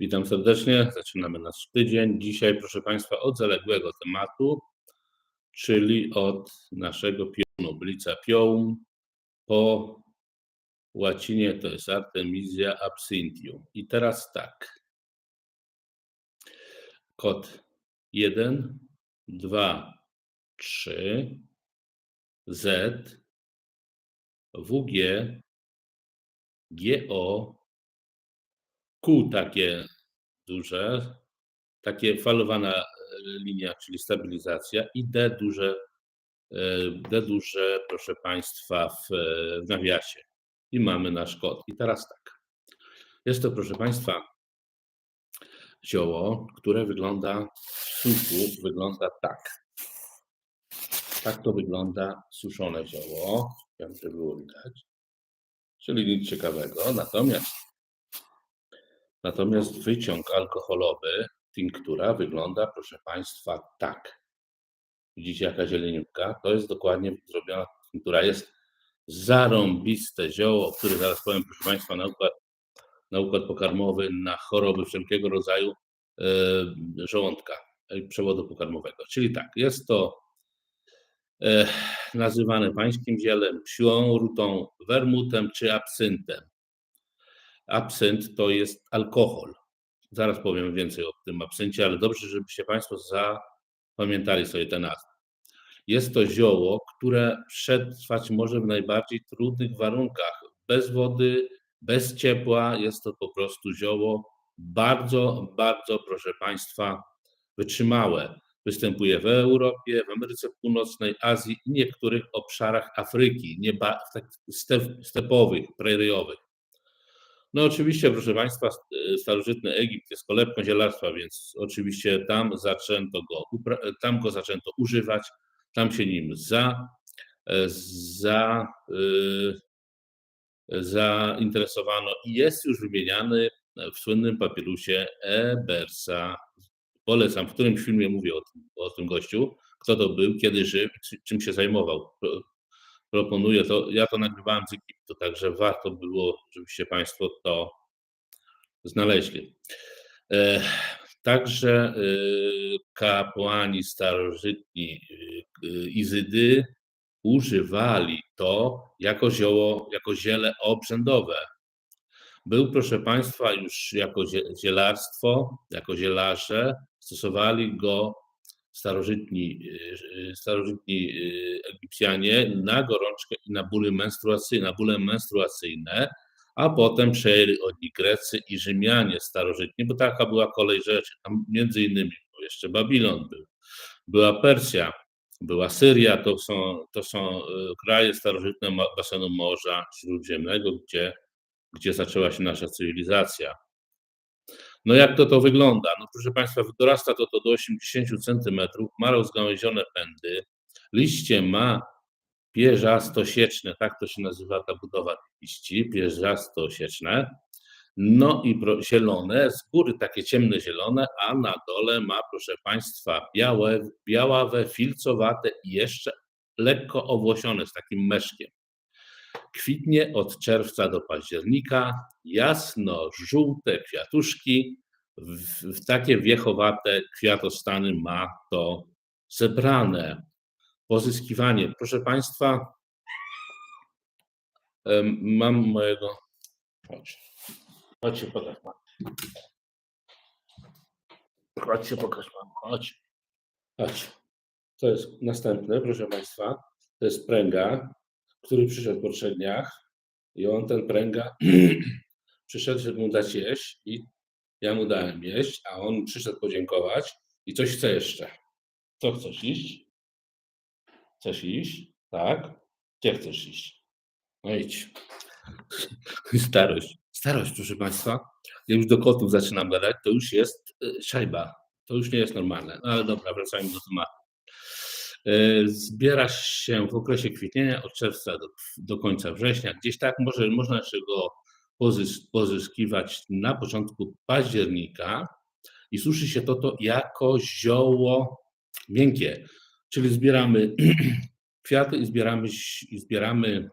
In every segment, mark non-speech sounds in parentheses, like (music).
Witam serdecznie. Zaczynamy nasz tydzień. Dzisiaj, proszę Państwa, od zaległego tematu, czyli od naszego pionu, blica piołum. Po łacinie to jest Artemisia absinthium. I teraz tak. Kod 1, 2, 3, Z, WG, GO, Q takie duże, takie falowana e, linia, czyli stabilizacja i D duże, e, D duże, proszę Państwa, w, e, w nawiasie. I mamy nasz kod. I teraz tak. Jest to, proszę Państwa, zioło, które wygląda w suchu, wygląda tak. Tak to wygląda suszone zioło. Chciałem, żeby było widać. Czyli nic ciekawego. Natomiast Natomiast wyciąg alkoholowy, tinktura, wygląda, proszę Państwa, tak. Widzicie, jaka zieleniutka? To jest dokładnie zrobiona tinktura. Jest zarąbiste zioło, o którym zaraz powiem, proszę Państwa, na układ, na układ pokarmowy, na choroby wszelkiego rodzaju e, żołądka i przewodu pokarmowego. Czyli tak, jest to e, nazywane pańskim zielem, psią rutą, wermutem czy absyntem. Absynt to jest alkohol. Zaraz powiem więcej o tym absyncie, ale dobrze, żebyście Państwo zapamiętali sobie tę nazwę. Jest to zioło, które przetrwać może w najbardziej trudnych warunkach. Bez wody, bez ciepła. Jest to po prostu zioło bardzo, bardzo, proszę Państwa, wytrzymałe. Występuje w Europie, w Ameryce Północnej, Azji i niektórych obszarach Afryki, nie tak stepowych, preriowych. No oczywiście, proszę Państwa, starożytny Egipt jest kolebką zielarstwa, więc oczywiście tam zaczęto go, tam go zaczęto używać, tam się nim za, za, yy, zainteresowano i jest już wymieniany w słynnym papirusie Ebersa. Polecam, w którym filmie mówię o tym, o tym gościu, kto to był, kiedy żył, czym się zajmował proponuję to. Ja to nagrywałem z Egiptu, także warto było, żebyście Państwo to znaleźli. E, także e, kapłani starożytni e, Izydy używali to jako zioło, jako ziele obrzędowe. Był, proszę Państwa, już jako zielarstwo, jako zielarze, stosowali go starożytni, y, starożytni y, Egipcjanie na gorączkę i na bóle menstruacyjne, na bóle menstruacyjne, a potem przejęli od nich Grecy i Rzymianie starożytni, bo taka była kolej rzeczy. Tam między innymi jeszcze Babilon był, była Persja, była Syria, to są, to są y, kraje starożytne basenu Morza Śródziemnego, gdzie, gdzie zaczęła się nasza cywilizacja. No jak to to wygląda? No proszę Państwa, dorasta to, to do 80 centymetrów, ma rozgałęzione pędy, liście ma pierzasto-sieczne, tak to się nazywa ta budowa liści, pierzasto-sieczne, no i zielone, z góry takie ciemne zielone, a na dole ma, proszę Państwa, białe, białawe, filcowate i jeszcze lekko owłosione z takim meszkiem. Kwitnie od czerwca do października, jasno-żółte kwiatuszki, w, w takie wiechowate kwiatostany ma to zebrane. Pozyskiwanie. Proszę Państwa, mam mojego. Chodź. Chodźcie, pokaż pan. Chodźcie, pokaż pan. Chodź. Chodź. To jest następne, proszę Państwa. To jest pręga który przyszedł po trzech dniach i on ten pręga (clears throat) przyszedł, żeby mu dać jeść i ja mu dałem jeść, a on przyszedł podziękować i coś chce jeszcze. Co chcesz iść? Chcesz iść? Tak? Gdzie chcesz iść? No idź. (laughs) Starość. Starość, proszę Państwa. Ja już do kotów zaczynam gadać, to już jest y, szajba. To już nie jest normalne. No ale dobra, wracajmy do tematu. E, zbiera się w okresie kwitnienia od czerwca do, do końca września. Gdzieś tak może, można jeszcze go pozyskiwać na początku października i suszy się to, to jako zioło miękkie. Czyli zbieramy (clears throat) kwiaty i zbieramy, i zbieramy,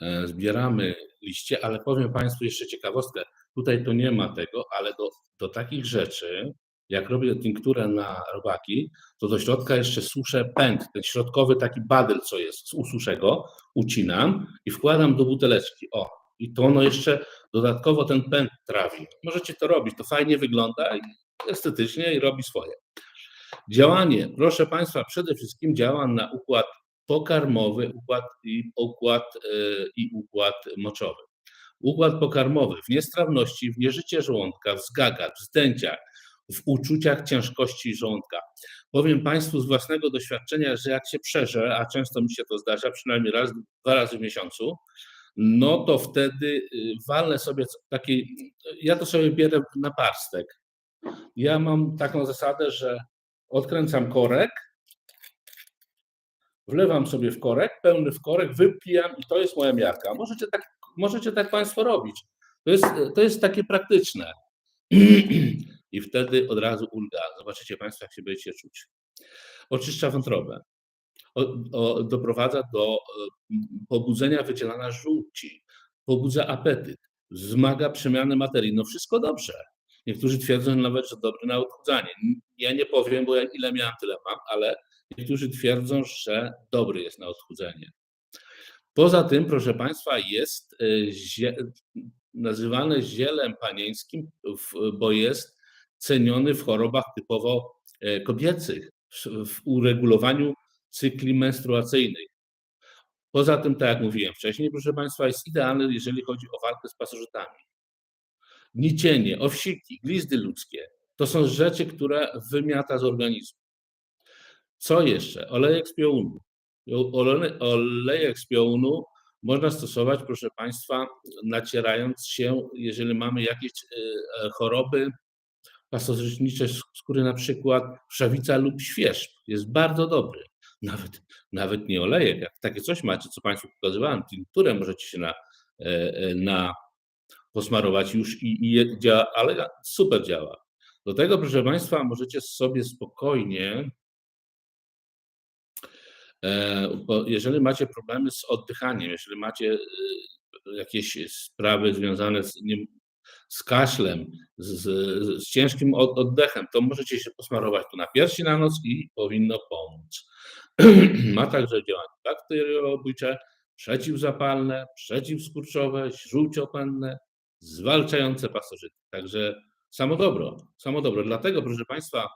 e, zbieramy liście, ale powiem Państwu jeszcze ciekawostkę. Tutaj to nie ma tego, ale do, do takich rzeczy, jak robię tinkturę na robaki, to do środka jeszcze suszę pęd, ten środkowy taki badyl, co jest, ususzę go, ucinam i wkładam do buteleczki. O, i to ono jeszcze dodatkowo ten pęd trawi. Możecie to robić, to fajnie wygląda estetycznie i robi swoje. Działanie, proszę Państwa, przede wszystkim działa na układ pokarmowy układ i, układ, yy, i układ moczowy. Układ pokarmowy w niestrawności, w nieżycie żołądka, w zgagach, w zdęciach, w uczuciach ciężkości żołądka. Powiem Państwu z własnego doświadczenia, że jak się przeżę, a często mi się to zdarza, przynajmniej raz, dwa razy w miesiącu, no to wtedy y, walnę sobie taki, ja to sobie bierę na parstek. Ja mam taką zasadę, że odkręcam korek, wlewam sobie w korek, pełny w korek, wypijam i to jest moja miarka. Możecie tak, możecie tak Państwo robić. To jest, to jest takie praktyczne. (clears throat) (clears throat) I wtedy od razu ulga. Zobaczycie Państwo, jak się będziecie czuć. Oczyszcza wątrobę. O, o, doprowadza do e, pobudzenia wydzielania żółci, pobudza apetyt, wzmaga przemianę materii. No wszystko dobrze. Niektórzy twierdzą nawet, że dobry na odchudzanie. Ja nie powiem, bo ja ile miałem, tyle mam, ale niektórzy twierdzą, że dobry jest na odchudzenie. Poza tym, proszę Państwa, jest e, nazywany zielem panieńskim, bo jest ceniony w chorobach typowo e, kobiecych, w uregulowaniu cykli menstruacyjnych. Poza tym, tak jak mówiłem wcześniej, proszę Państwa, jest idealny, jeżeli chodzi o walkę z pasożytami. Nicienie, owsiki, glizdy ludzkie to są rzeczy, które wymiata z organizmu. Co jeszcze? Olejek z piołunu. Olejek z piołunu można stosować, proszę Państwa, nacierając się, jeżeli mamy jakieś e, choroby pasożytnicze skóry, na przykład wszawica lub świeżb. Jest bardzo dobry. Nawet, nawet nie olejek, jak takie coś macie, co Państwu pokazywałem, tinkturę możecie się na, e, e, na posmarować już i, i działa, ale super działa. Do tego, proszę Państwa, możecie sobie spokojnie E, jeżeli macie problemy z oddychaniem, jeżeli macie jakieś sprawy związane z, nie, z kaszlem, z, z, ciężkim oddechem, to możecie się posmarować tu na piersi na noc i powinno pomóc. (clears throat) Ma także działanie bakteriobójcze, przeciwzapalne, przeciwskurczowe, żółciopenne, zwalczające pasożyty. Także samo dobro, samo dobro. Dlatego, proszę Państwa,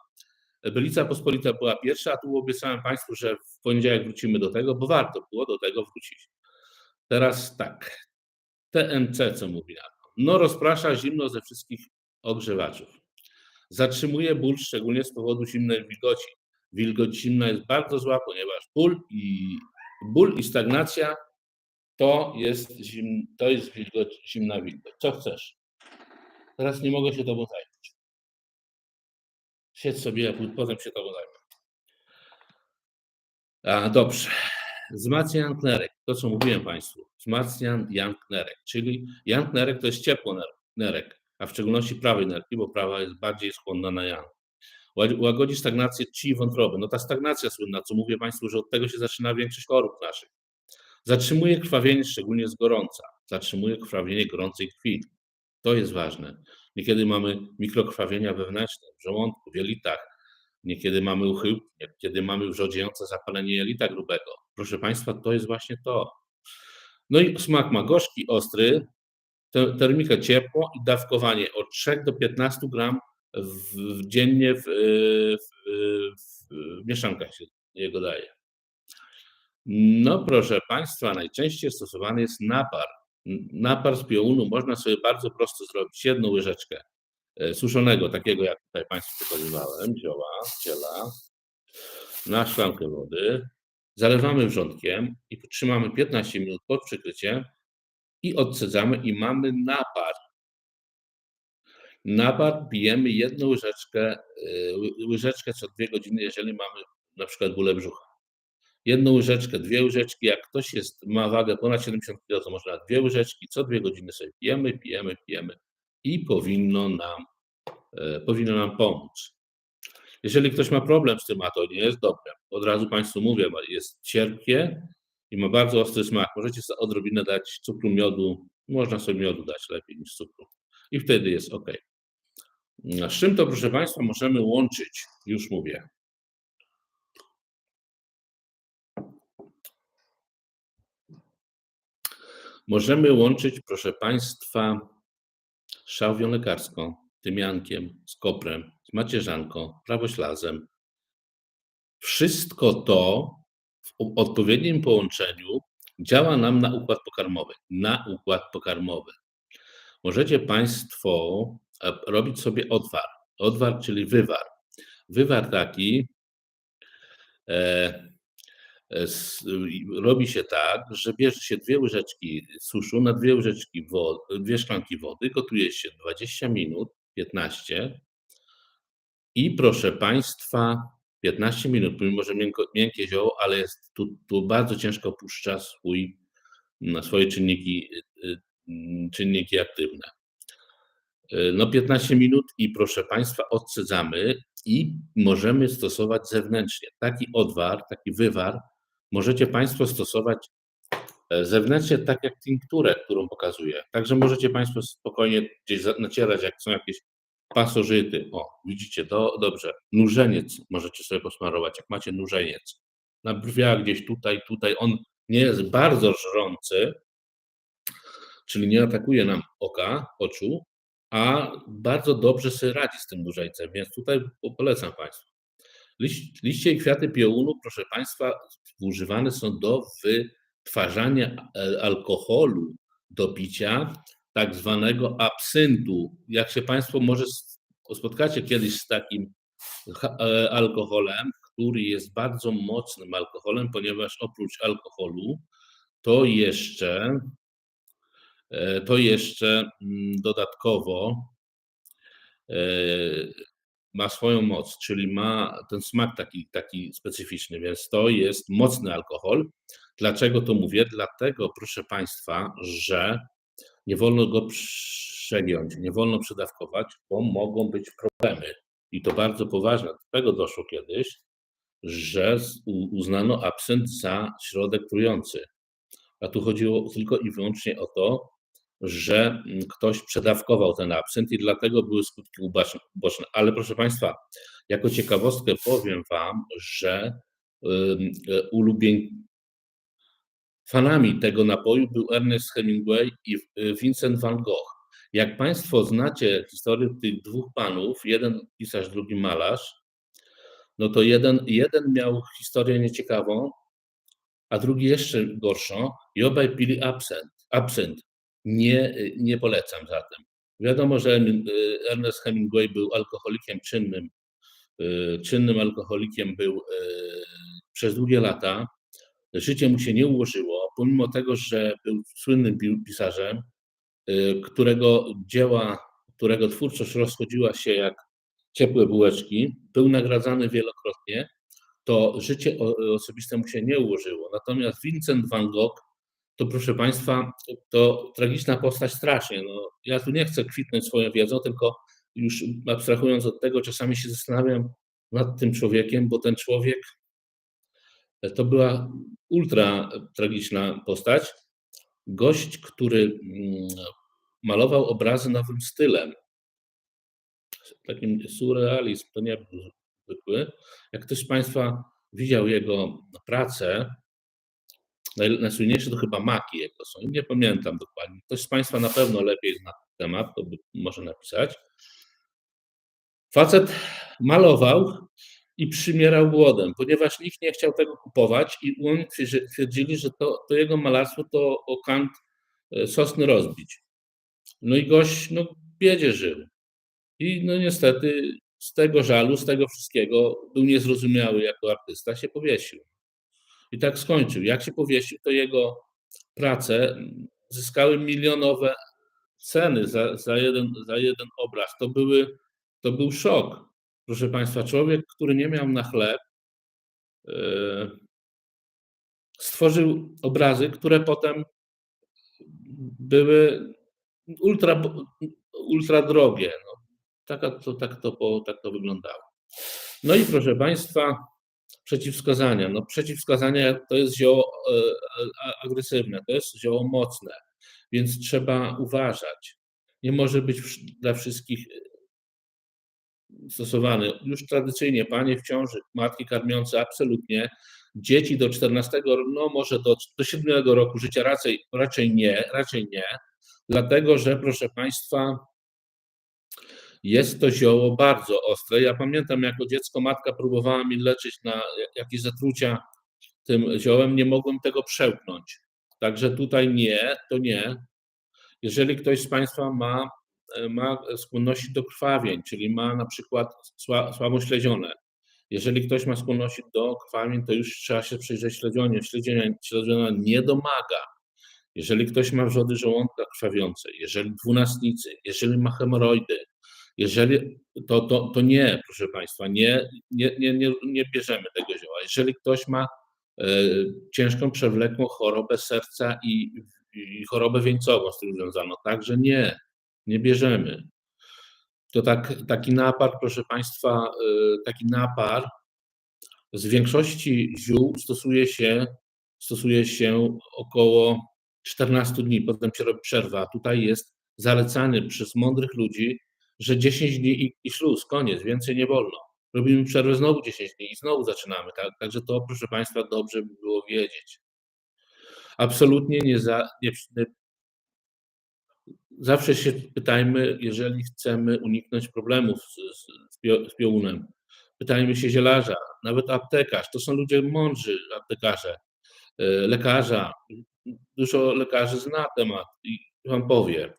Bylica Pospolita była pierwsza, a tu obiecałem Państwu, że w poniedziałek wrócimy do tego, bo warto było do tego wrócić. Teraz tak. TNC, co mówi? No, rozprasza zimno ze wszystkich ogrzewaczów. Zatrzymuje ból, szczególnie z powodu zimnej wilgoci. Wilgoć zimna jest bardzo zła, ponieważ ból i, ból i stagnacja to jest, zim, to jest wilgoć, zimna wilgoć. Co chcesz? Teraz nie mogę się tobą zająć. Siedź sobie, ja potem się tobą zajmę. A, dobrze. Wzmacnian nerek. To, co mówiłem Państwu. Wzmacnian Jank nerek. Czyli Jank nerek to jest ciepło nerek, a w szczególności prawej nerki, bo prawa jest bardziej skłonna na Jan. Łagodzi stagnację ci wątroby. No ta stagnacja słynna, co mówię Państwu, że od tego się zaczyna większość chorób naszych. Zatrzymuje krwawienie, szczególnie z gorąca. Zatrzymuje krwawienie gorącej krwi. To jest ważne. Niekiedy mamy mikrokrwawienia wewnętrzne w żołądku, w jelitach, niekiedy mamy uchyłki, niekiedy mamy wrzodziejące zapalenie jelita grubego. Proszę Państwa, to jest właśnie to. No i smak ma gorzki, ostry, termika ciepło i dawkowanie od 3 do 15 gram w, w dziennie w, w, w mieszankach się jego daje. No proszę Państwa, najczęściej stosowany jest napar. Napar z piołunu można sobie bardzo prosto zrobić. Jedną łyżeczkę e, suszonego, takiego jak tutaj Państwu pokazywałem, zioła, ciela, na szklankę wody. Zalewamy wrzątkiem i trzymamy 15 minut pod przykryciem i odcedzamy i mamy napar. Napar pijemy jedną łyżeczkę, e, łyżeczkę co dwie godziny, jeżeli mamy na przykład bóle brzucha jedną łyżeczkę, dwie łyżeczki. Jak ktoś jest, ma wagę ponad 70 kg, to można dwie łyżeczki, co dwie godziny sobie pijemy, pijemy, pijemy i powinno nam, e, powinno nam pomóc. Jeżeli ktoś ma problem z tym, a to nie jest dobre, od razu Państwu mówię, jest cierpkie i ma bardzo ostry smak. Możecie sobie odrobinę dać cukru miodu, można sobie miodu dać lepiej niż cukru. i wtedy jest ok. Z czym to, proszę Państwa, możemy łączyć? Już mówię. Możemy łączyć, proszę Państwa, szałwią lekarską, tymiankiem, z koprem, macierzanką, prawoślazem. Wszystko to w odpowiednim połączeniu działa nam na układ pokarmowy. Na układ pokarmowy. Możecie Państwo e, robić sobie odwar. Odwar, czyli wywar. Wywar taki e, robi się tak, że bierze się dwie łyżeczki suszu na dwie łyżeczki wody, dwie szklanki wody, gotuje się 20 minut, 15 i proszę Państwa, 15 minut, mimo że miękko, miękkie zioło, ale jest tu, tu bardzo ciężko puszcza swój, swoje czynniki, y, y, czynniki aktywne. Y, no 15 minut i proszę Państwa, odcedzamy i możemy stosować zewnętrznie. Taki odwar, taki wywar możecie Państwo stosować e, zewnętrznie, tak jak tinkturę, którą pokazuję. Także możecie Państwo spokojnie gdzieś nacierać, jak są jakieś pasożyty. O, widzicie, to dobrze. Nurzeniec możecie sobie posmarować, jak macie nurzeniec. Na brwiach gdzieś tutaj, tutaj. On nie jest bardzo żrący, czyli nie atakuje nam oka, oczu, a bardzo dobrze sobie radzi z tym nurzeńcem, więc tutaj polecam Państwu. Liście i kwiaty piołunu, proszę Państwa, używane są do wytwarzania e, alkoholu do picia, tak zwanego absyntu. Jak się Państwo może spotkacie kiedyś z takim e, alkoholem, który jest bardzo mocnym alkoholem, ponieważ oprócz alkoholu to jeszcze e, to jeszcze mm, dodatkowo ma swoją moc, czyli ma ten smak taki, taki specyficzny, więc to jest mocny alkohol. Dlaczego to mówię? Dlatego, proszę Państwa, że nie wolno go przegiąć, nie wolno przedawkować, bo mogą być problemy. I to bardzo poważne. Do tego doszło kiedyś, że uznano absynt za środek trujący. A tu chodziło tylko i wyłącznie o to, że mm, ktoś przedawkował ten absynt i dlatego były skutki uboczne. Ale proszę Państwa, jako ciekawostkę powiem Wam, że e, ulubień fanami tego napoju był Ernest Hemingway i e, Vincent van Gogh. Jak Państwo znacie historię tych dwóch panów, jeden pisarz, drugi malarz, no to jeden, jeden miał historię nieciekawą, a drugi jeszcze gorszą i obaj pili absynt. absynt nie, nie polecam zatem. Wiadomo, że Ernest Hemingway był alkoholikiem czynnym. Y, czynnym alkoholikiem był y, przez długie lata. Życie mu się nie ułożyło, pomimo tego, że był słynnym pisarzem, y, którego dzieła, którego twórczość rozchodziła się jak ciepłe bułeczki, był nagradzany wielokrotnie, to życie osobiste mu się nie ułożyło. Natomiast Vincent van Gogh to proszę Państwa, to tragiczna postać strasznie. No, ja tu nie chcę kwitnąć swoją wiedzą, tylko już abstrahując od tego, czasami się zastanawiam nad tym człowiekiem, bo ten człowiek to była ultra tragiczna postać. Gość, który mm, malował obrazy nowym stylem, takim surrealizm, to nie był zwykły. Jak ktoś z Państwa widział jego pracę, Najsłynniejsze to chyba maki jego są. Nie pamiętam dokładnie. Ktoś z Państwa na pewno lepiej zna temat, to by może napisać. Facet malował i przymierał głodem, ponieważ nikt nie chciał tego kupować i oni twierdzili, że to, to jego malarstwo to o kant e, sosny rozbić. No i gość no, biedzie żył. I no niestety z tego żalu, z tego wszystkiego był niezrozumiały jako artysta, się powiesił. I tak skończył. Jak się powiesił, to jego prace zyskały milionowe ceny za, za, jeden, za jeden obraz. To, były, to był szok. Proszę Państwa, człowiek, który nie miał na chleb, yy, stworzył obrazy, które potem były ultra, ultra drogie. No, tak, to, tak, to, tak to wyglądało. No i proszę Państwa, przeciwwskazania. No, przeciwwskazania to jest zioło e, e, agresywne, to jest zioło mocne, więc trzeba uważać. nie może być dla wszystkich stosowany. Już tradycyjnie panie w ciąży, matki karmiące absolutnie, dzieci do 14, no może do, do 7 roku życia raczej, raczej nie, raczej nie, dlatego że proszę państwa, jest to zioło bardzo ostre. Ja pamiętam, jako dziecko matka próbowała mi leczyć na jakieś zatrucia tym ziołem, nie mogłem tego przełknąć. Także tutaj nie, to nie. Jeżeli ktoś z Państwa ma, ma skłonności do krwawień, czyli ma na przykład słabo śledzione, jeżeli ktoś ma skłonności do krwawień, to już trzeba się przyjrzeć śledzionie. Śledziona, śledziona nie domaga. Jeżeli ktoś ma wrzody żołądka krwawiące, jeżeli dwunastnicy, jeżeli ma hemoroidy, jeżeli to, to, to nie, proszę Państwa, nie, nie, nie, nie, bierzemy tego zioła. Jeżeli ktoś ma e, ciężką, przewlekłą chorobę serca i, i chorobę wieńcową z tym związaną, także nie, nie bierzemy. To tak, taki napar, proszę Państwa, e, taki napar z większości ziół stosuje się, stosuje się około 14 dni, potem się robi przerwa. Tutaj jest zalecany przez mądrych ludzi że 10 dni i, i śluz, koniec, więcej nie wolno. Robimy przerwę znowu 10 dni i znowu zaczynamy. Tak? Także to, proszę Państwa, dobrze by było wiedzieć. Absolutnie nie, za, nie, zawsze się pytajmy, jeżeli chcemy uniknąć problemów z, z, z. Pytajmy się zielarza, nawet aptekarz. To są ludzie mądrzy, aptekarze, e, lekarza. Dużo lekarzy zna temat i wam powie.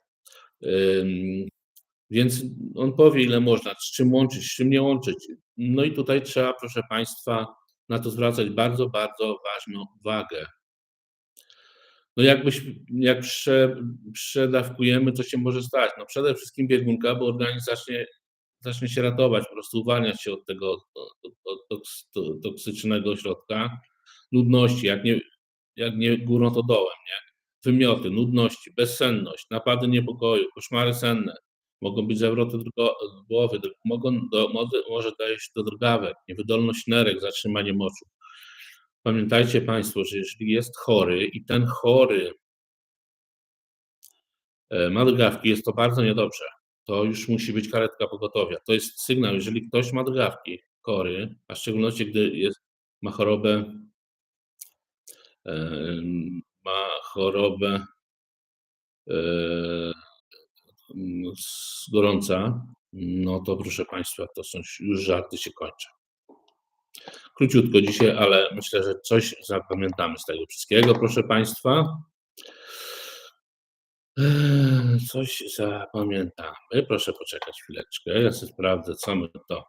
Więc on powie, ile można, z czym łączyć, z czym nie łączyć. No i tutaj trzeba, proszę Państwa, na to zwracać bardzo, bardzo ważną uwagę. No jakbyś, jak prze, przedawkujemy, co się może stać? No przede wszystkim biegunka, bo organizm zacznie, zacznie się ratować, po prostu uwalniać się od tego toksycznego środka, nudności, jak nie, jak nie górą, to dołem, nie? Wymioty, nudności, bezsenność, napady niepokoju, koszmary senne, mogą być zawroty głowy, mogą do, może dojść do drgawek, niewydolność nerek, zatrzymanie moczu. Pamiętajcie Państwo, że jeżeli jest chory i ten chory e, ma drgawki, jest to bardzo niedobrze. To już musi być karetka pogotowia. To jest sygnał, jeżeli ktoś ma drgawki, chory, a w szczególności gdy jest, ma chorobę, ma chorobę e, z gorąca, no to proszę Państwa, to są już żarty się kończą. Króciutko dzisiaj, ale myślę, że coś zapamiętamy z tego wszystkiego, proszę Państwa. Eee, coś zapamiętamy. Proszę poczekać chwileczkę. Ja sobie sprawdzę, co my to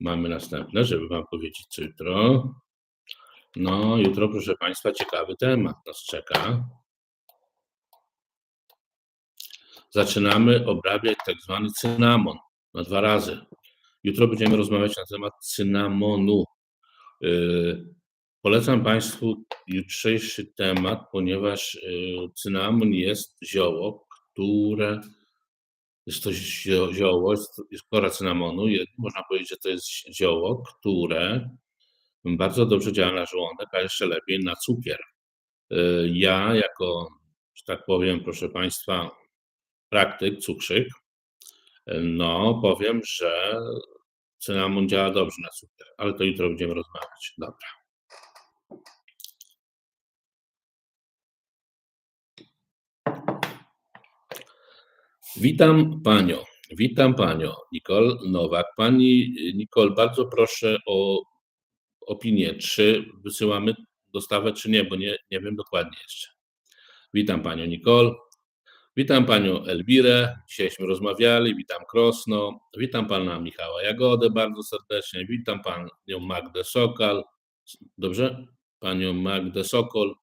mamy następne, żeby Wam powiedzieć, co jutro. No, jutro, proszę Państwa, ciekawy temat nas czeka zaczynamy obrabiać tak zwany cynamon na dwa razy. Jutro będziemy rozmawiać na temat cynamonu. Yy, polecam Państwu jutrzejszy temat, ponieważ yy, cynamon jest zioło, które jest to zioło, jest kora cynamonu. Można powiedzieć, że to jest zioło, które bardzo dobrze działa na żołądek, a jeszcze lepiej na cukier. Yy, ja, jako, że tak powiem, proszę Państwa, praktyk, cukrzyk, no powiem, że cynamon działa dobrze na cukier, ale to jutro będziemy rozmawiać. Dobra. Witam Panią. Witam Panią Nicole Nowak. Pani Nicole, bardzo proszę o opinię, czy wysyłamy dostawę, czy nie, bo nie, nie wiem dokładnie jeszcze. Witam Panią Nicole. Witam panią Elwirę, dzisiejśmy rozmawiali, witam Krosno, witam pana Michała Jagodę bardzo serdecznie, witam panią Magdę Sokal, dobrze? Panią Magdę Sokol,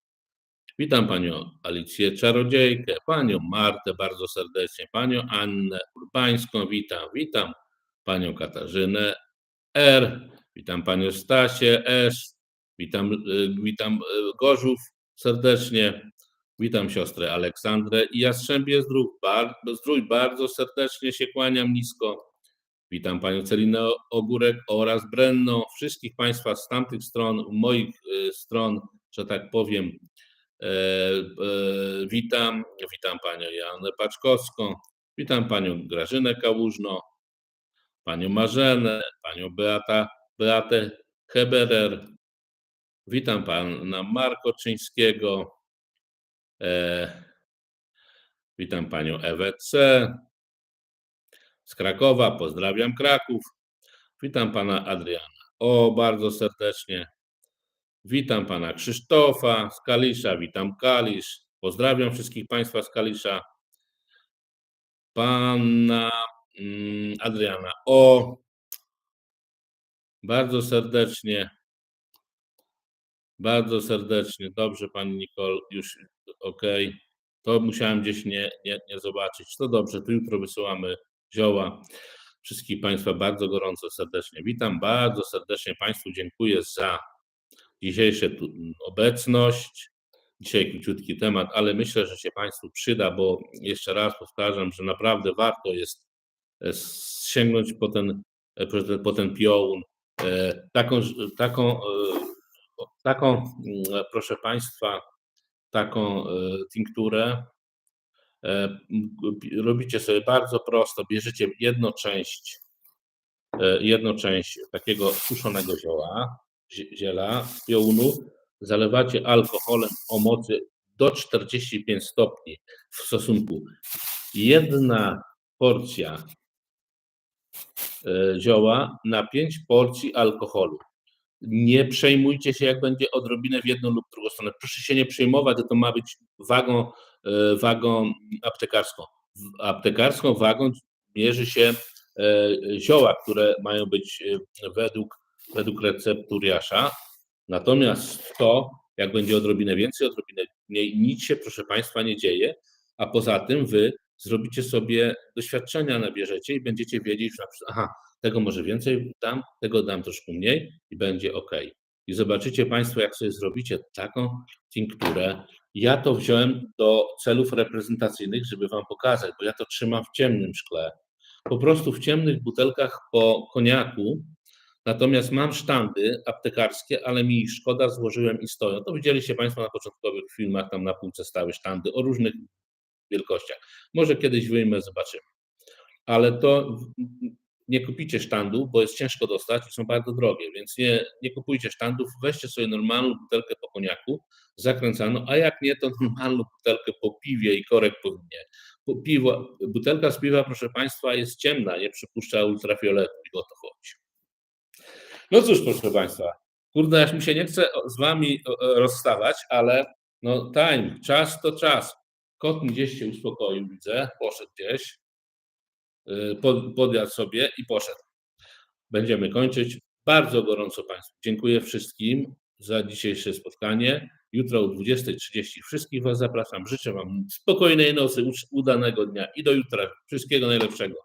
witam panią Alicję Czarodziejkę, panią Martę bardzo serdecznie, panią Annę Urbańską, witam, witam panią Katarzynę R, witam panią Stasię S, witam, y, witam y, Gorzów serdecznie, Witam siostrę Aleksandrę i Jastrzębie Zdrój. Bardzo, zdrój. bardzo serdecznie się kłaniam nisko. Witam panią Celinę Ogórek oraz Brenno, wszystkich państwa z tamtych stron, moich y, stron, że tak powiem. E, e, witam, witam panią Janę Paczkowską, Witam panią Grażynę Kałużno, panią Marzenę, panią Beata, Beatę Heberer. Witam pana Marko Czyńskiego. E, witam panią Ewę C. z Krakowa. Pozdrawiam Kraków. Witam pana Adriana. O, bardzo serdecznie. Witam pana Krzysztofa z Kalisza. Witam Kalisz. Pozdrawiam wszystkich państwa z Kalisza. Pana mm, Adriana. O, bardzo serdecznie. Bardzo serdecznie. Dobrze, pani Nicole, już ok. To musiałem gdzieś nie, nie, nie zobaczyć. To dobrze, to jutro wysyłamy zioła. Wszystkich Państwa bardzo gorąco serdecznie witam. Bardzo serdecznie Państwu dziękuję za dzisiejszą tu obecność. Dzisiaj króciutki temat, ale myślę, że się Państwu przyda, bo jeszcze raz powtarzam, że naprawdę warto jest e, sięgnąć po ten, e, po ten, po ten piołun. E, Taką, taką, taką, mm, proszę Państwa, taką tinkturę robicie sobie bardzo prosto, bierzecie jedną część, jedną część takiego suszonego zioła, ziela, piołunu, zalewacie alkoholem o mocy do 45 stopni w stosunku jedna porcja zioła na 5 porcji alkoholu. Nie przejmujcie się, jak będzie odrobinę w jedną lub drugą stronę. Proszę się nie przejmować, że to ma być wagą, wagą aptekarską. Aptekarską wagą mierzy się zioła, które mają być według, według recepturiasza. Natomiast to, jak będzie odrobinę więcej, odrobinę mniej, nic się, proszę Państwa, nie dzieje, a poza tym Wy zrobicie sobie doświadczenia, nabierzecie i będziecie wiedzieć, że na przykład, aha, tego może więcej dam, tego dam troszkę mniej i będzie ok. I zobaczycie Państwo, jak sobie zrobicie taką tinkturę. Ja to wziąłem do celów reprezentacyjnych, żeby Wam pokazać, bo ja to trzymam w ciemnym szkle. Po prostu w ciemnych butelkach po koniaku. Natomiast mam sztandy aptekarskie, ale mi szkoda, złożyłem i stoją. To widzieliście Państwo na początkowych filmach, tam na półce stały sztandy o różnych wielkościach. Może kiedyś wyjmę, zobaczymy. Ale to nie kupicie sztandów, bo jest ciężko dostać i są bardzo drogie, więc nie, nie kupujcie sztandów, weźcie sobie normalną butelkę po koniaku, zakręcaną, a jak nie, to normalną butelkę po piwie i korek po winie. Piwo, butelka z piwa, proszę Państwa, jest ciemna, nie przypuszcza ultrafioletu i o to chodzi. No cóż, proszę Państwa, kurde, aż mi się nie chce z Wami rozstawać, ale no time, czas to czas. Kot gdzieś się uspokoił, widzę, poszedł gdzieś, podjadł sobie i poszedł. Będziemy kończyć. Bardzo gorąco Państwu dziękuję wszystkim za dzisiejsze spotkanie. Jutro o 20.30 wszystkich Was zapraszam. Życzę Wam spokojnej nocy, udanego dnia i do jutra. Wszystkiego najlepszego.